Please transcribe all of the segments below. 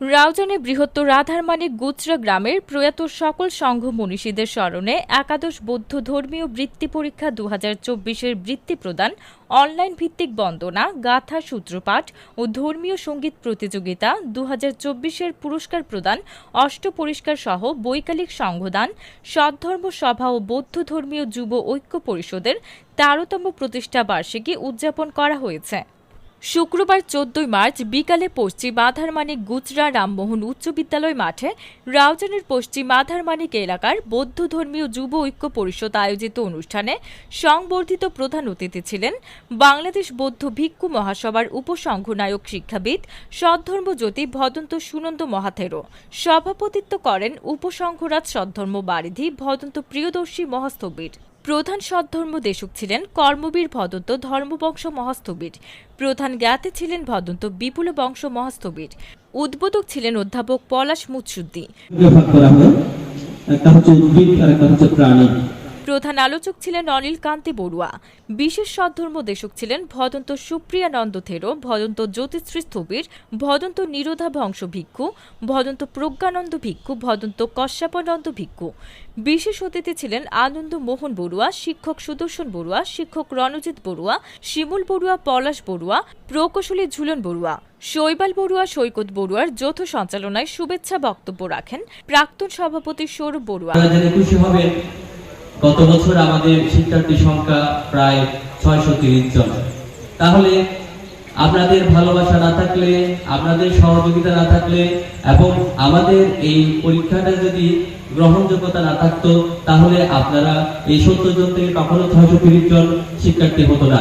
রাউজানে বৃহত্তর রাধারমানিক গুজরা গ্রামের প্রয়াত সকল সংঘ মনীষীদের স্মরণে একাদশ বৌদ্ধ ধর্মীয় বৃত্তি পরীক্ষা দু হাজার চব্বিশের বৃত্তি প্রদান, অনলাইন ভিত্তিক বন্দনা, গাথা সূত্রপাঠ ও ধর্মীয় সংগীত প্রতিযোগিতা দু হাজার চব্বিশের পুরস্কার প্রদান, অষ্ট পরিষ্কার সহ বৈকালিক সংঘদান সদ্ধর্ম সভা ও বৌদ্ধ ধর্মীয় যুব ঐক্য পরিষদের তেরোতম প্রতিষ্ঠা বার্ষিকী উদযাপন করা হয়েছে। শুক্রবার চোদ্দই মার্চ বিকালে পশ্চিম আধারমানিক গুজরা রামমোহন উচ্চ বিদ্যালয় মাঠে রাউজানের পশ্চিম আধারমানিক এলাকার বৌদ্ধ ধর্মীয় যুব ঐক্য পরিষদ আয়োজিত অনুষ্ঠানে সংবর্ধিত প্রধান অতিথি ছিলেন বাংলাদেশ বৌদ্ধ ভিক্ষু মহাসভার উপসংঘনায়ক শিক্ষাবিদ সদ্ধর্মজ্যোতি ভদন্ত সুনন্দ মহাথেরো সভাপতিত্ব করেন উপসংঘরাজ সদ্ধর্ম বারিধি ভদন্ত প্রিয়দর্শী মহাস্থবির। প্রধান সদ্ধর্ম দেশক ছিলেন কর্মবীর ভদন্ত ধর্মবংশ মহাস্থবীর। প্রধান জ্ঞাতে ছিলেন ভদন্ত বিপুল বংশ মহাস্থবীর। উদ্বোধক ছিলেন অধ্যাপক পলাশ মুৎসুদ্দি প্রাণী। প্রধান আলোচক ছিলেন অনিল কান্তি বড়ুয়া। বিশেষ সদ্ধর্ম দেশক ছিলেন ভদন্ত সুপ্রিয়ানন্দ থেরো, ভদন্ত জ্যোতিশ্রী স্থবির, ভদন্ত নিরোধা বংশ ভিক্ষু, ভদন্ত প্রজ্ঞানন্দ ভিক্ষু, ভদন্ত কশ্যপানন্দ ভিক্ষু। বিশেষ অতিথি ছিলেন আনন্দ মোহন বড়ুয়া, শিক্ষক সুদর্শন বড়ুয়া, শিক্ষক রণজিৎ বড়ুয়া, শিমুল বড়ুয়া, পলাশ বড়ুয়া, প্রকৌশলী ঝুলন বড়ুয়া। শৈবাল বড়ুয়া, সৈকত বড়ুয়ার যৌথ সঞ্চালনায় শুভেচ্ছা বক্তব্য রাখেন প্রাক্তন সভাপতি সৌরভ বড়ুয়া। গত বছর আমাদের শিক্ষার্থী সংখ্যা প্রায় ছয়শো তিরিশ জন। তাহলে আপনাদের ভালোবাসা না থাকলে, আপনাদের সহযোগিতা না থাকলে এবং আমাদের এই পরীক্ষাটা যদি গ্রহণযোগ্যতা না থাকতো, তাহলে আপনারা এই সত্তর জন থেকে কখনো ছয়শো তিরিশ জন শিক্ষার্থী হতো না।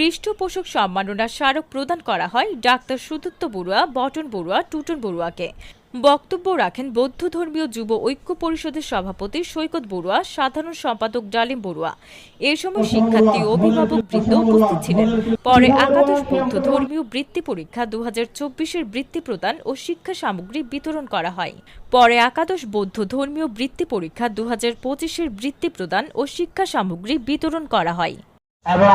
পৃষ্ঠপোষক সম্মাননা স্মারক প্রদান করা হয় ডাক্তার সুদত্ত বড়ুয়া, বটন বড়ুয়া, টুটন বড়ুয়াকে। বক্তব্য রাখেন বৌদ্ধ ধর্মীয় যুব ঐক্য পরিষদের সভাপতি সৈকত বড়ুয়া, সাধারণ সম্পাদক ডালিম বড়ুয়া। এ সময় শিক্ষার্থী, অভিভাবক বৃন্দ উপস্থিত ছিলেন। পরে একাদশ বৌদ্ধ ধর্মীয় বৃত্তি পরীক্ষা দু হাজার চব্বিশের বৃত্তি প্রদান ও শিক্ষা সামগ্রী বিতরণ করা হয়। পরে একাদশ বৌদ্ধ ধর্মীয় বৃত্তি পরীক্ষা দু হাজার পঁচিশের বৃত্তি প্রদান ও শিক্ষা সামগ্রী বিতরণ করা হয়। এবং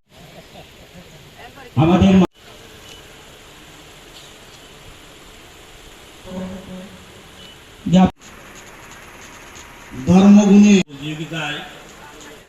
আমাদের ধর্মগুণে প্রতিযোগিতায়